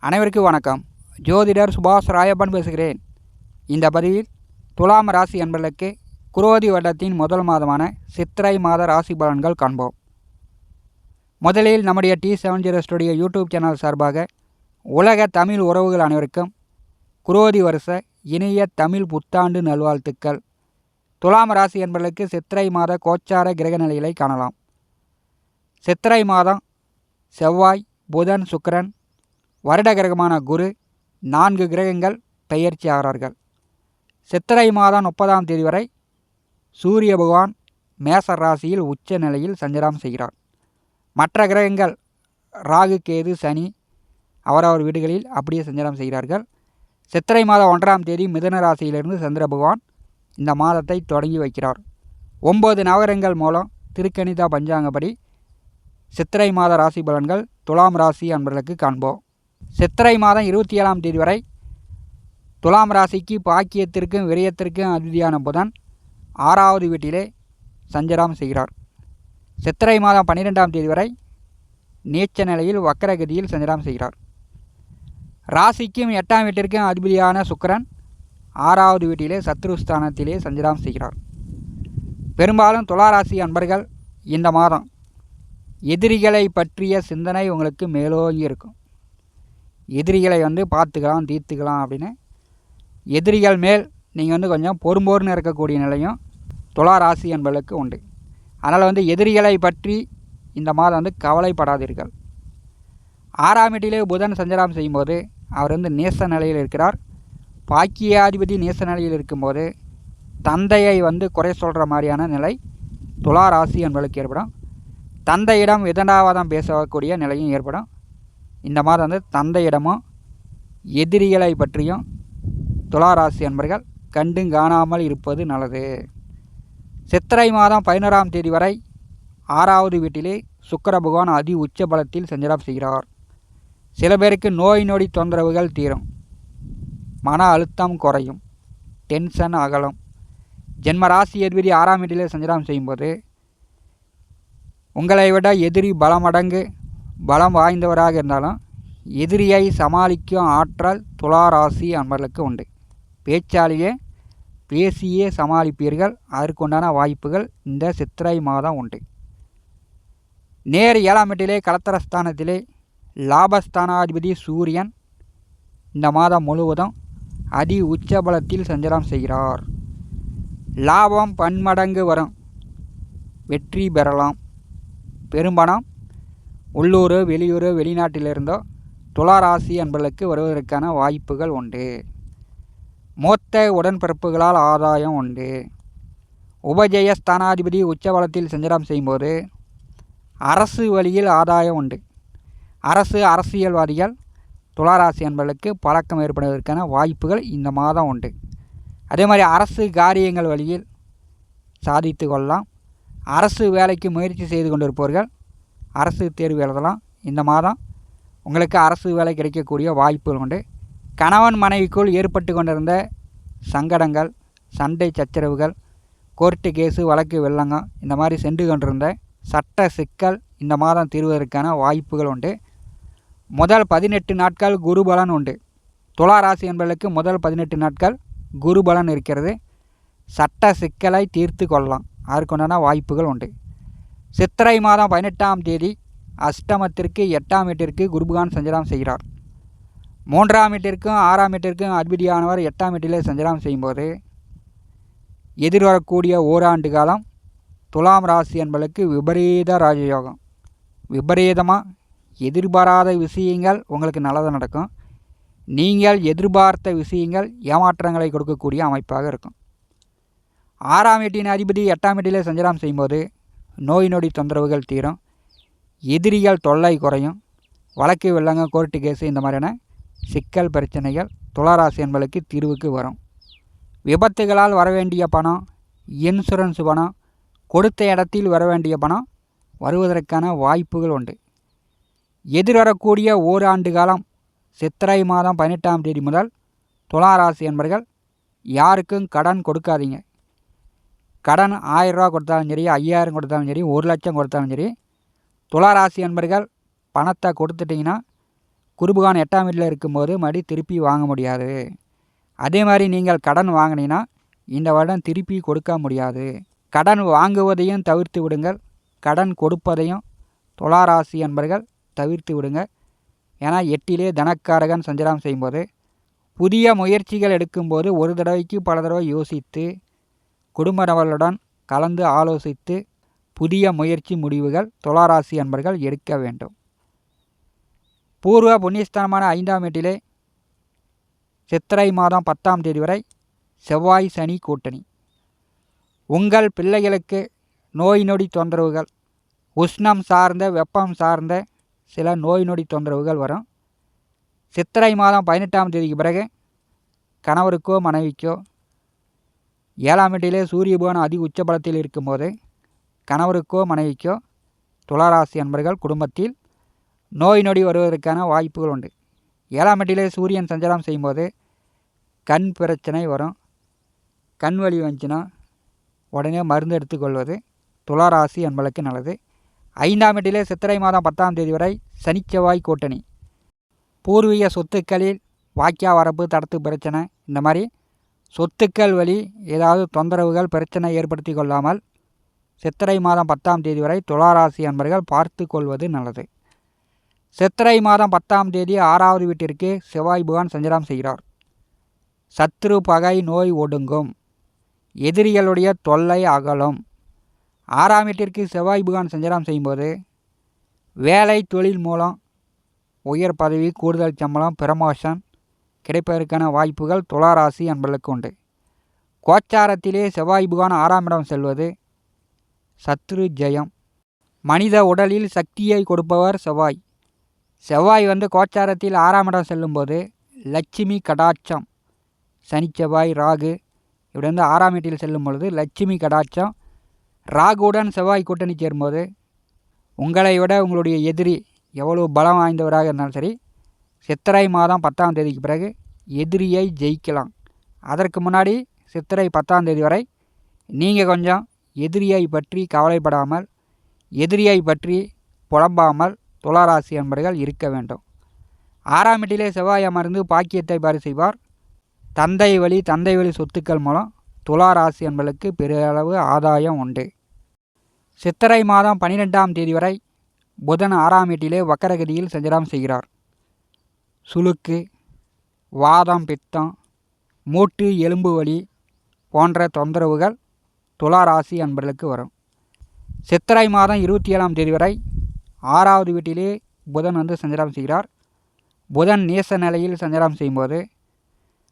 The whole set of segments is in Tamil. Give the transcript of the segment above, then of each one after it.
அனைவருக்கும் வணக்கம். ஜோதிடர் சுபாஷ் ராயப்பன் பேசுகிறேன். இந்த பதிவில் துலாம் ராசி என்பதற்கு குரோதி வருடத்தின் முதல் மாதமான சித்திரை மாத ராசி பலன்கள் காண்போம். முதலில் நம்முடைய T seven zero studio YouTube channel சார்பாக உலக தமிழ் உறவுகள் அனைவருக்கும் குரோதி வருஷ இனிய தமிழ் புத்தாண்டு நல்வாழ்த்துக்கள். துலாம் ராசி என்பதற்கு சித்திரை மாத கோச்சார கிரக நிலைகளை காணலாம். சித்திரை மாதம் செவ்வாய் புதன் சுக்கரன் வருட கிரகமான குரு நான்கு கிரகங்கள் பெயர்ச்சி ஆகிறார்கள் சித்திரை மாதம் முப்பதாம் தேதி வரை சூரிய பகவான் மேச ராசியில் உச்ச நிலையில் சஞ்சலம் செய்கிறார். மற்ற கிரகங்கள் ராகு கேது சனி அவரவர் வீடுகளில் அப்படியே சஞ்சலம் செய்கிறார்கள். சித்திரை மாதம் ஒன்றாம் தேதி மிதன ராசியிலிருந்து சந்திர பகவான் இந்த மாதத்தை தொடங்கி வைக்கிறார். ஒம்பது நவகரங்கள் மூலம் திருக்கணிதா பஞ்சாங்கப்படி சித்திரை மாத ராசி பலன்கள் துலாம் ராசி அன்பர்களுக்கு காண்போம். சித்திரை மாதம் இருபத்தி ஏழாம் தேதி வரை துலாம் ராசிக்கு பாக்கியத்திற்கும் விரயத்திற்கும் அதிதியான புதன் ஆறாவது வீட்டிலே சஞ்சரம் செய்கிறார். சித்திரை மாதம் பன்னிரெண்டாம் தேதி வரை நீச்ச நிலையில் வக்கரகதியில் சஞ்சரம் செய்கிறார். ராசிக்கும் எட்டாம் வீட்டிற்கும் அதிபதியான சுக்கரன் ஆறாவது வீட்டிலே சத்ருஸ்தானத்திலே சஞ்சரம் செய்கிறார். பெரும்பாலும் துளாராசி அன்பர்கள் இந்த மாதம் எதிரிகளை பற்றிய சிந்தனை உங்களுக்கு மேலோங்கி இருக்கும். எதிரிகளை வந்து பார்த்துக்கலாம் தீர்த்துக்கலாம் அப்படின்னு. எதிரிகள் மேல் நீங்கள் வந்து கொஞ்சம் பொறும்போர்னு இருக்கக்கூடிய நிலையும் துலா ராசி என்பதற்கு உண்டு. அதனால் வந்து எதிரிகளை பற்றி இந்த மாதம் வந்து கவலைப்படாதீர்கள். ஆறாம் புதன் சஞ்சலம் செய்யும்போது அவர் வந்து நேச நிலையில் இருக்கிறார். பாக்கியாதிபதி நேச நிலையில் இருக்கும்போது தந்தையை வந்து குறை சொல்கிற மாதிரியான நிலை துலா ராசி என்பதற்கு ஏற்படும். தந்தையிடம் விதண்டாவாதம் பேசக்கூடிய நிலையும் ஏற்படும். இந்த மாதம் வந்து தந்தையிடமும் எதிரிகளை பற்றியும் துளாராசி அன்பர்கள் கண்டும் காணாமல் இருப்பது நல்லது. சித்திரை மாதம் பதினோராம் தேதி வரை ஆறாவது வீட்டிலே சுக்கர பகவான் அதி உச்ச பலத்தில் சஞ்சலம் செய்கிறார். சில பேருக்கு நோய் நொடி தொந்தரவுகள் தீரும். மன அழுத்தம் குறையும். டென்ஷன் அகலும். ஜென்ம ராசி எதிரி ஆறாம் வீட்டிலே சஞ்சலம் செய்யும்போது உங்களை விட எதிரி பலமடங்கு பலம் வாய்ந்தவராக இருந்தாலும் எதிரியை சமாளிக்கும் ஆற்றல் துளாராசி அன்பர்களுக்கு உண்டு. பேச்சாலேயே பேசியே சமாளிப்பீர்கள். அதற்குண்டான வாய்ப்புகள் இந்த சித்திரை மாதம் உண்டு. நேர் ஏழாம் எட்டிலே கலத்தரஸ்தானத்திலே லாபஸ்தானாதிபதி சூரியன் இந்த மாதம் முழுவதும் அதி உச்சபலத்தில் சஞ்சலம் செய்கிறார். லாபம் பன்மடங்கு வரும். வெற்றி பெறலாம். பெரும்பணம் உள்ளூர் வெளியூர் வெளிநாட்டிலிருந்தோ துளாராசி என்பதற்கு வருவதற்கான வாய்ப்புகள் உண்டு. மூத்த உடன்பிறப்புகளால் ஆதாயம் உண்டு. உபஜய ஸ்தானாதிபதி உச்சபலத்தில் சஞ்சலம் செய்யும்போது அரசு வழியில் ஆதாயம் உண்டு. அரசு அரசியல்வாதிகள் துளாராசி என்பதற்கு பழக்கம் ஏற்படுவதற்கான வாய்ப்புகள் இந்த மாதம் உண்டு. அதே மாதிரி அரசு காரியங்கள் வழியில் சாதித்து கொள்ளலாம். அரசு வேலைக்கு முயற்சி செய்து கொண்டிருப்பவர்கள் அரசு தேர்வு எழுதலாம். இந்த மாதம் உங்களுக்கு அரசு வேலை கிடைக்கக்கூடிய வாய்ப்புகள் உண்டு. கணவன் மனைவிக்குள் ஏற்பட்டு கொண்டிருந்த சங்கடங்கள் சண்டை சச்சரவுகள் கோர்ட்டு கேஸு வழக்கு வெள்ளங்கம் இந்த மாதிரி சென்று கொண்டிருந்த சட்ட சிக்கல் இந்த மாதம் தீர்வதற்கான வாய்ப்புகள் உண்டு. முதல் பதினெட்டு நாட்கள் குருபலன் உண்டு. துலா ராசி என்பதற்கு முதல் பதினெட்டு நாட்கள் குருபலன் இருக்கிறது. சட்ட சிக்கலை தீர்த்து கொள்ளலாம். அதற்குண்டான வாய்ப்புகள் உண்டு. சித்திரை மாதம் பதினெட்டாம் தேதி அஷ்டமத்திற்கு எட்டாம் வீட்டிற்கு குருபகான் சஞ்சலம் செய்கிறார். மூன்றாம் வீட்டிற்கும் ஆறாம் வீட்டிற்கும் அதிபதியானவர் எட்டாம் வீட்டிலே சஞ்சலம் செய்யும்போது எதிர்வரக்கூடிய ஓராண்டு காலம் துலாம் ராசி என்பதற்கு விபரீத ராஜயோகம். விபரீதமாக எதிர்பாராத விஷயங்கள் உங்களுக்கு நல்லதாக நடக்கும். நீங்கள் எதிர்பார்த்த விஷயங்கள் ஏமாற்றங்களை கொடுக்கக்கூடிய அமைப்பாக இருக்கும். ஆறாம் வீட்டின் அதிபதி எட்டாம் வீட்டிலே சஞ்சலம் செய்யும்போது நோய் நொடி தொந்தரவுகள் தீரும் எதிரிகள் தொல்லை குறையும் வழக்கு வெள்ளங்க கோர்ட்டு கேஸு இந்த மாதிரியான சிக்கல் பிரச்சனைகள் துளாராசி தீர்வுக்கு வரும். விபத்துகளால் வர வேண்டிய பணம் இன்சூரன்ஸ் பணம் கொடுத்த இடத்தில் வர வேண்டிய பணம் வருவதற்கான வாய்ப்புகள் உண்டு. எதிர்வரக்கூடிய ஓராண்டு காலம் சித்திரை மாதம் பதினெட்டாம் தேதி முதல் துளாராசி என்பர்கள் யாருக்கும் கடன் கொடுக்காதீங்க. கடன் ஆயிரரூவா கொடுத்தாலும் சரி ஐயாயிரம் கொடுத்தாலும் சரி ஒரு லட்சம் கொடுத்தாலும் சரி துளாராசி அன்பர்கள் பணத்தை கொடுத்துட்டிங்கன்னா குருபகான் எட்டாம் வீட்டில் இருக்கும்போது மறுபடி திருப்பி வாங்க முடியாது. அதே மாதிரி நீங்கள் கடன் வாங்கினீங்கன்னா இந்த வருடம் திருப்பி கொடுக்க முடியாது. கடன் வாங்குவதையும் தவிர்த்து விடுங்கள். கடன் கொடுப்பதையும் துளாராசி என்பர்கள் தவிர்த்து விடுங்க ஏன்னா எட்டிலே தனக்காரகன் சஞ்சாரம் செய்யும்போது புதிய முயற்சிகள் எடுக்கும்போது ஒரு தடவைக்கு பல தடவை யோசித்து குடும்ப கலந்து ஆலோசித்து புதிய முயற்சி முடிவுகள் துளாராசி அன்பர்கள் எடுக்க வேண்டும். பூர்வ புண்ணியஸ்தானமான ஐந்தாம் வீட்டிலே சித்திரை மாதம் பத்தாம் தேதி வரை செவ்வாய் சனி கூட்டணி. உங்கள் பிள்ளைகளுக்கு நோய் நொடி தொந்தரவுகள் உஷ்ணம் சார்ந்த வெப்பம் சார்ந்த சில நோய் நொடி தொந்தரவுகள் வரும். சித்திரை மாதம் பதினெட்டாம் தேதிக்கு பிறகு கணவருக்கோ மனைவிக்கோ ஏழாம் வீட்டிலே சூரிய பகவான் அதி உச்சபலத்தில் இருக்கும்போது கணவருக்கோ மனைவிக்கோ துளாராசி அன்பர்கள் குடும்பத்தில் நோய் நொடி வருவதற்கான வாய்ப்புகள் உண்டு. ஏழாம் வீட்டிலே சூரியன் சஞ்சாரம் செய்யும்போது கண் பிரச்சனை வரும். கண் வலி வந்துச்சுன்னா உடனே மருந்து எடுத்துக்கொள்வது துளாராசி அன்பளுக்கு நல்லது. ஐந்தாம் வீட்டிலே சித்திரை மாதம் பத்தாம் தேதி வரை சனிச்செவ்வாய் கூட்டணி. பூர்வீக சொத்துக்களில் வாக்கியா வரப்பு தடத்து பிரச்சனை இந்த மாதிரி சொத்துக்கள் வழி ஏதாவது தொந்தரவுகள் பிரச்சனை ஏற்படுத்தி கொள்ளாமல் சித்திரை மாதம் பத்தாம் தேதி வரை துளாராசி அன்பர்கள் பார்த்து கொள்வது நல்லது. சித்திரை மாதம் பத்தாம் தேதி ஆறாவது வீட்டிற்கு செவ்வாய் புகான் சஞ்சலம் செய்கிறார். சத்ரு பகை நோய் ஒடுங்கும். எதிரிகளுடைய தொல்லை அகலும். ஆறாம் வீட்டிற்கு செவ்வாய் புகான் சஞ்சலம் செய்யும்போது வேலை தொழில் மூலம் உயர் பதவி கூடுதல் சம்பளம் ப்ரமோஷன் கிடைப்பதற்கான வாய்ப்புகள் துளாராசி அன்பர்களுக்கு உண்டு. கோச்சாரத்திலே செவ்வாய் புகான ஆறாம் இடம் செல்வது சத்ரு ஜெயம். மனித உடலில் சக்தியை கொடுப்பவர் செவ்வாய். செவ்வாய் வந்து கோச்சாரத்தில் ஆறாம் இடம் செல்லும்போது லட்சுமி கடாட்சம். சனி செவ்வாய் ராகு இப்படி வந்து ஆறாம் வீட்டில் செல்லும் பொழுது லட்சுமி கடாட்சம். ராகுடன் செவ்வாய் கூட்டணி சேரும்போது உங்களை விட உங்களுடைய எதிரி எவ்வளோ பலம் வாய்ந்தவராக இருந்தாலும் சரி சித்திரை மாதம் பத்தாம் தேதிக்கு பிறகு எதிரியை ஜெயிக்கலாம். அதற்கு முன்னாடி சித்திரை பத்தாம் தேதி வரை நீங்கள் கொஞ்சம் எதிரியை பற்றி கவலைப்படாமல் எதிரியை பற்றி புலம்பாமல் துளாராசி என்பர்கள் இருக்க வேண்டும். ஆறாம் வீட்டிலே செவ்வாய் அமர்ந்து பாக்கியத்தை பாரி செய்வார். தந்தை வழி தந்தை வழி சொத்துக்கள் மூலம் துளாராசி என்பதற்கு பெரியளவு ஆதாயம் உண்டு. சித்திரை மாதம் பன்னிரெண்டாம் தேதி வரை புதன் ஆறாம் வீட்டிலே வக்கரகதியில் சஞ்சாரம் செய்கிறார். சுளுக்கு வாதம் பித்தம் மூட்டு எலும்பு வலி போன்ற தொந்தரவுகள் துளாராசி அன்பர்களுக்கு வரும். சித்திரை மாதம் இருபத்தி ஏழாம் தேதி வரை ஆறாவது வீட்டிலே புதன் வந்து சஞ்சாரம் செய்கிறார். புதன் நேச நிலையில் சஞ்சாரம் செய்யும்போது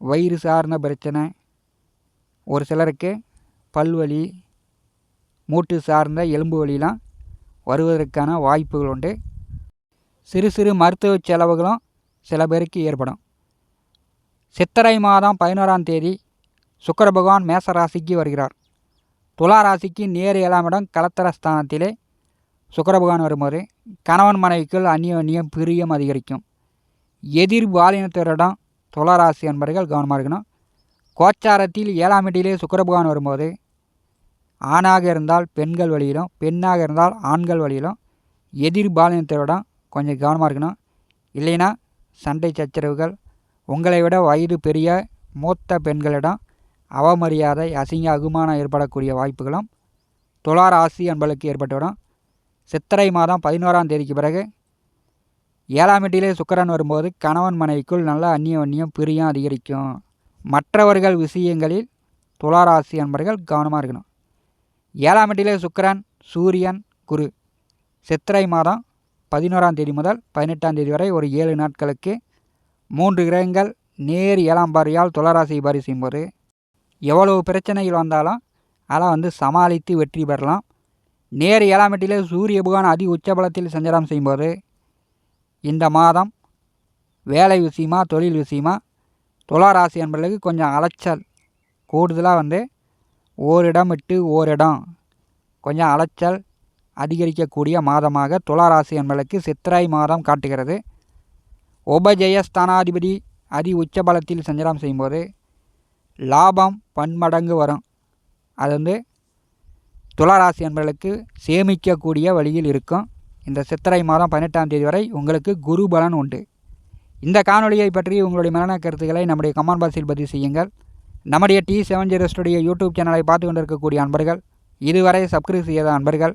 வயிறு சார்ந்த பிரச்சனை ஒரு சிலருக்கு பல்வலி மூட்டு சார்ந்த எலும்பு வலிலாம் வருவதற்கான வாய்ப்புகள் உண்டு. சிறு சிறு மருத்துவ செலவுகளும் சில பேருக்கு ஏற்படும். சித்திரை மாதம் பதினோராம் தேதி சுக்கர பகவான் மேச ராசிக்கு வருகிறார். துலா ராசிக்கு நேர் ஏழாம் இடம் கலத்தர ஸ்தானத்திலே சுக்கர பகவான் வரும்போது கணவன் மனைவிக்குள் அந்நியம் பிரியம் அதிகரிக்கும். எதிர் பாலினத்தரிடம் துளாராசி என்பர்கள் கவனமாக இருக்கணும். கோச்சாரத்தில் ஏழாம் வீட்டிலே சுக்கர பகவான் வரும்போது ஆணாக இருந்தால் பெண்கள் வழியிலும் பெண்ணாக இருந்தால் ஆண்கள் வழியிலும் எதிர் பாலினத்தரிடம் கொஞ்சம் கவனமாக இருக்கணும். இல்லைன்னா சண்டை சச்சரவுகள் உங்களை விட வயது பெரிய மூத்த பெண்களிடம் அவமரியாதை அசிங்க அகுமானம் ஏற்படக்கூடிய வாய்ப்புகளும் துளார் ராசி என்பதற்கு ஏற்பட்டுவிடும். சித்திரை மாதம் பதினோராம் தேதிக்கு பிறகு ஏழாம் வீட்டிலே சுக்கரன் வரும்போது கணவன் மனைவிக்குள் நல்ல அந்நிய அந்நியம் பிரியம் அதிகரிக்கும். மற்றவர்கள் விஷயங்களில் துளாராசி அன்பர்கள் கவனமாக இருக்கணும். ஏழாம் வீட்டிலே சுக்கரன் சூரியன் குரு. சித்திரை மாதம் பதினோராம் தேதி முதல் பதினெட்டாம் தேதி வரை ஒரு ஏழு நாட்களுக்கு மூன்று கிரகங்கள் நேர் ஏழாம் பாரியால் துளராசி பாரி செய்யும்போது எவ்வளவு பிரச்சனைகள் வந்தாலும் அதெல்லாம் வந்து சமாளித்து வெற்றி பெறலாம். நேர் ஏழாம் எட்டிலே சூரிய புகான் அதி உச்சபலத்தில் சஞ்சாரம் செய்யும்போது இந்த மாதம் வேலை விஷயமா தொழில் விஷயமா துளாராசி என்பவர்களுக்கு கொஞ்சம் அலைச்சல் கூடுதலாக வந்து ஓரிடம் விட்டு ஓரிடம் கொஞ்சம் அலைச்சல் அதிகரிக்கக்கூடிய மாதமாக துளாராசி என்பதற்கு சித்திரை மாதம் காட்டுகிறது. உபஜெயஸ்தானாதிபதி அதி உச்சபலத்தில் சஞ்சாரம் செய்யும்போது லாபம் பன்மடங்கு வரும். அது வந்து துளாராசி என்பவர்களுக்கு சேமிக்கக்கூடிய வழியில் இருக்கும். இந்த சித்திரை மாதம் பதினெட்டாம் தேதி வரை உங்களுக்கு குரு பலன் உண்டு. இந்த காணொலியை பற்றி உங்களுடைய மரண கருத்துக்களை நம்முடைய கமெண்ட் பாக்ஸில் பதிவு செய்யுங்கள். நம்முடைய டி செவன் ஜீரோஸ்டுடைய யூடியூப் சேனலை பார்த்து கொண்டிருக்கக்கூடிய அன்பர்கள் இதுவரை சப்ஸ்கிரைப் செய்யாத அன்பர்கள்